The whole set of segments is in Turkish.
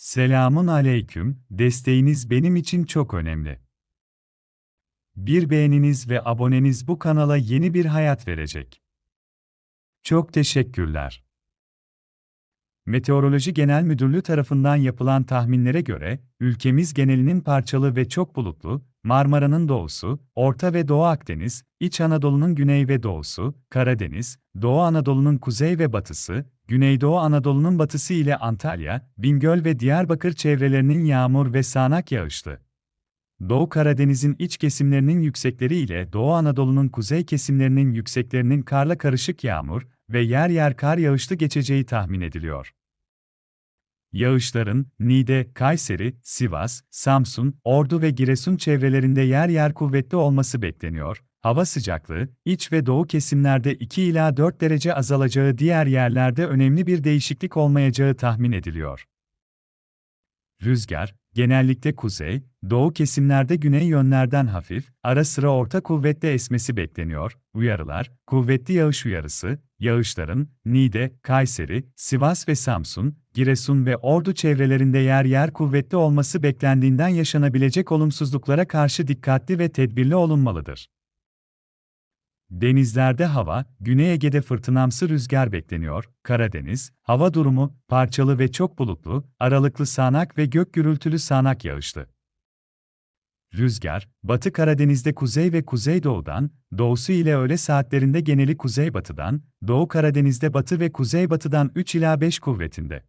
Selamun aleyküm, desteğiniz benim için çok önemli. Bir beğeniniz ve aboneniz bu kanala yeni bir hayat verecek. Çok teşekkürler. Meteoroloji Genel Müdürlüğü tarafından yapılan tahminlere göre, ülkemiz genelinin parçalı ve çok bulutlu, Marmara'nın doğusu, Orta ve Doğu Akdeniz, İç Anadolu'nun güney ve doğusu, Karadeniz, Doğu Anadolu'nun kuzey ve batısı, Güneydoğu Anadolu'nun batısı ile Antalya, Bingöl ve Diyarbakır çevrelerinin yağmur ve sağanak yağışlı. Doğu Karadeniz'in iç kesimlerinin yüksekleri ile Doğu Anadolu'nun kuzey kesimlerinin yükseklerinin karla karışık yağmur ve yer yer kar yağışlı geçeceği tahmin ediliyor. Yağışların Niğde, Kayseri, Sivas, Samsun, Ordu ve Giresun çevrelerinde yer yer kuvvetli olması bekleniyor. Hava sıcaklığı, iç ve doğu kesimlerde 2 ila 4 derece azalacağı diğer yerlerde önemli bir değişiklik olmayacağı tahmin ediliyor. Rüzgar, genellikle kuzey, doğu kesimlerde güney yönlerden hafif, ara sıra orta kuvvetle esmesi bekleniyor. Uyarılar, kuvvetli yağış uyarısı, yağışların Niğde, Kayseri, Sivas ve Samsun, Giresun ve Ordu çevrelerinde yer yer kuvvetli olması beklendiğinden yaşanabilecek olumsuzluklara karşı dikkatli ve tedbirli olunmalıdır. Denizlerde hava, Güney Ege'de fırtınamsı rüzgar bekleniyor. Karadeniz, hava durumu, parçalı ve çok bulutlu, aralıklı sağanak ve gök gürültülü sağanak yağışlı. Rüzgar, Batı Karadeniz'de kuzey ve kuzeydoğudan, doğusu ile öğle saatlerinde geneli kuzeybatıdan, Doğu Karadeniz'de batı ve kuzeybatıdan 3 ila 5 kuvvetinde.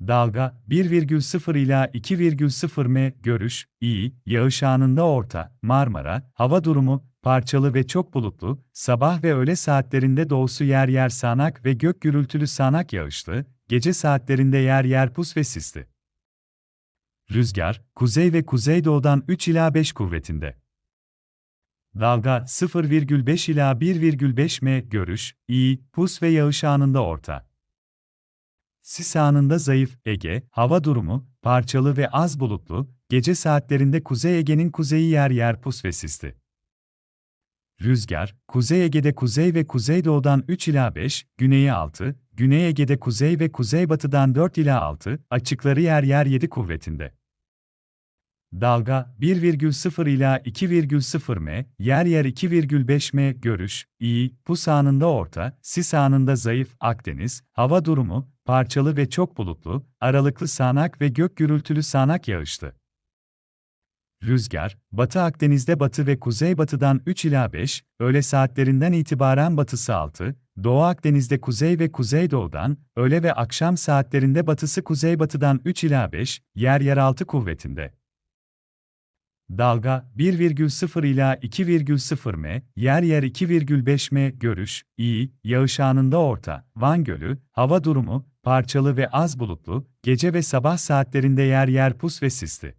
Dalga 1,0 ila 2,0 m görüş iyi, yağış anında orta, Marmara, hava durumu parçalı ve çok bulutlu, sabah ve öğle saatlerinde doğusu yer yer sağanak ve gök gürültülü sağanak yağışlı, gece saatlerinde yer yer pus ve sisli. Rüzgar, kuzey ve kuzeydoğudan 3 ila 5 kuvvetinde. Dalga 0,5 ila 1,5 m görüş, iyi, pus ve yağış anında orta. Sis anında zayıf, Ege, hava durumu, parçalı ve az bulutlu, gece saatlerinde Kuzey Ege'nin kuzeyi yer yer pus ve sisli. Rüzgar, Kuzey Ege'de kuzey ve kuzeydoğudan 3 ila 5, güneyi 6, Güney Ege'de kuzey ve kuzeybatıdan 4 ila 6, açıkları yer yer 7 kuvvetinde. Dalga 1,0 ila 2,0 m, yer yer 2,5 m görüş, iyi, pus anında orta, sis anında zayıf, Akdeniz, hava durumu, parçalı ve çok bulutlu, aralıklı sağanak ve gök gürültülü sağanak yağışlı. Rüzgar, Batı Akdeniz'de batı ve kuzeybatıdan 3 ila 5, öğle saatlerinden itibaren batısı 6, Doğu Akdeniz'de kuzey ve kuzeydoğudan, öğle ve akşam saatlerinde batısı kuzeybatıdan 3 ila 5, yer yer 6 kuvvetinde. Dalga 1,0 ila 2,0 m, yer yer 2,5 m görüş, iyi, yağış anında orta, Van Gölü, hava durumu, parçalı ve az bulutlu, gece ve sabah saatlerinde yer yer pus ve sisli.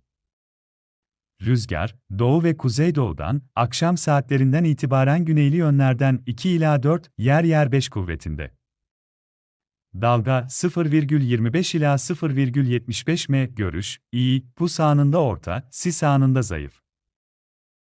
Rüzgar, doğu ve kuzeydoğudan, akşam saatlerinden itibaren güneyli yönlerden 2 ila 4, yer yer 5 kuvvetinde. Dalga 0,25 ila 0,75 m görüş, iyi, pus anında orta, sis anında zayıf.